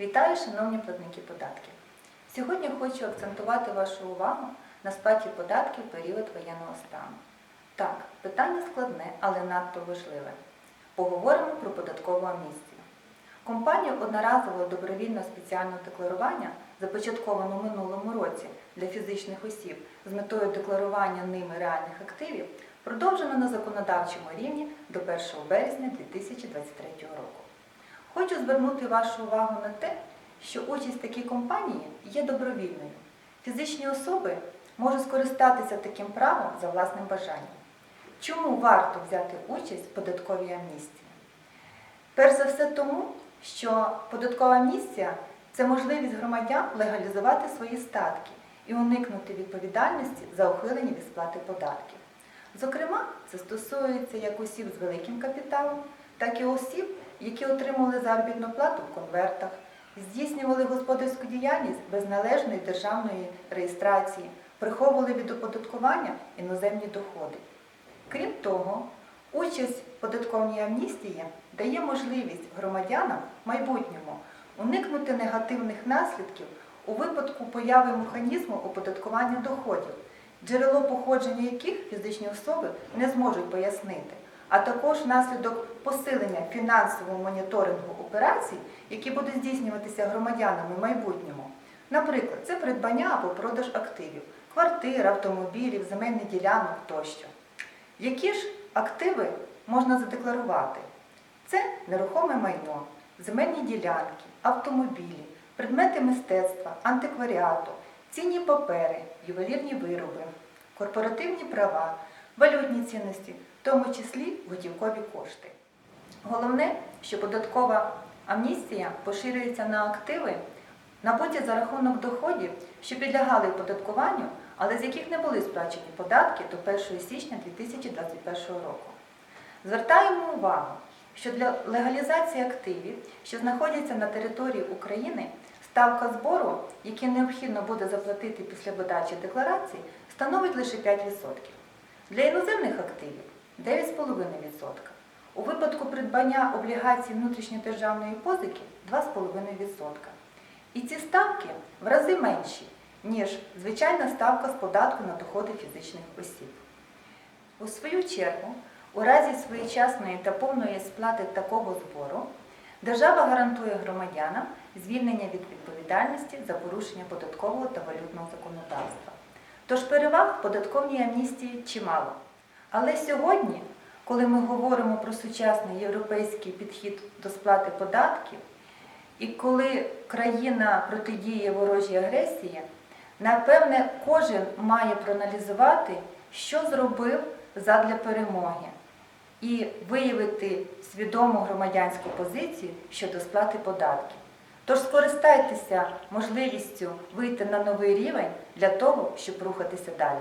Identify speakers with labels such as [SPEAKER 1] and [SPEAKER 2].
[SPEAKER 1] Вітаю, шановні платники податків. Сьогодні хочу акцентувати вашу увагу на сплаті податків в період воєнного стану. Так, питання складне, але надто важливе. Поговоримо про податкову амністію. Компанію одноразового добровільного спеціального декларування, започатковано в минулому році для фізичних осіб з метою декларування ними реальних активів, продовжено на законодавчому рівні до 1 березня 2023 року. Хочу звернути вашу увагу на те, що участь в такій компанії є добровільною. Фізичні особи можуть скористатися таким правом за власним бажанням. Чому варто взяти участь в податковій амністії? Перш за все тому, що податкова амністія це можливість громадян легалізувати свої статки і уникнути відповідальності за ухилення від сплати податків. Зокрема, це стосується як осіб з великим капіталом, так і осіб, які отримували заробітну плату в конвертах, здійснювали господарську діяльність без належної державної реєстрації, приховували від оподаткування іноземні доходи. Крім того, участь в податковій амністії дає можливість громадянам в майбутньому уникнути негативних наслідків у випадку появи механізму оподаткування доходів, джерело походження яких фізичні особи не зможуть пояснити, а також внаслідок посилення фінансового моніторингу операцій, які будуть здійснюватися громадянами в майбутньому. Наприклад, це придбання або продаж активів, квартир, автомобілів, земельних ділянок тощо. Які ж активи можна задекларувати? Це нерухоме майно, земельні ділянки, автомобілі, предмети мистецтва, антикваріату, цінні папери, ювелірні вироби, корпоративні права, валютні цінності, в тому числі готівкові кошти. Головне, що податкова амністія поширюється на активи, набуті за рахунок доходів, що підлягали оподаткуванню, але з яких не були сплачені податки до 1 січня 2021 року. Звертаємо увагу, що для легалізації активів, що знаходяться на території України, ставка збору, який необхідно буде заплатити після подачі декларації, становить лише 5%. Для іноземних активів 9,5%. У випадку придбання облігацій внутрішньодержавної позики 2,5%. І ці ставки в рази менші, ніж звичайна ставка з податку на доходи фізичних осіб. У свою чергу, у разі своєчасної та повної сплати такого збору, держава гарантує громадянам звільнення від відповідальності за порушення податкового та валютного законодавства. Тож переваг в податковій амністії чимало. Але сьогодні, коли ми говоримо про сучасний європейський підхід до сплати податків, і коли країна протидіє ворожій агресії, напевне, кожен має проаналізувати, що зробив задля перемоги, і виявити свідому громадянську позицію щодо сплати податків. Тож скористайтеся можливістю вийти на новий рівень для того, щоб рухатися далі.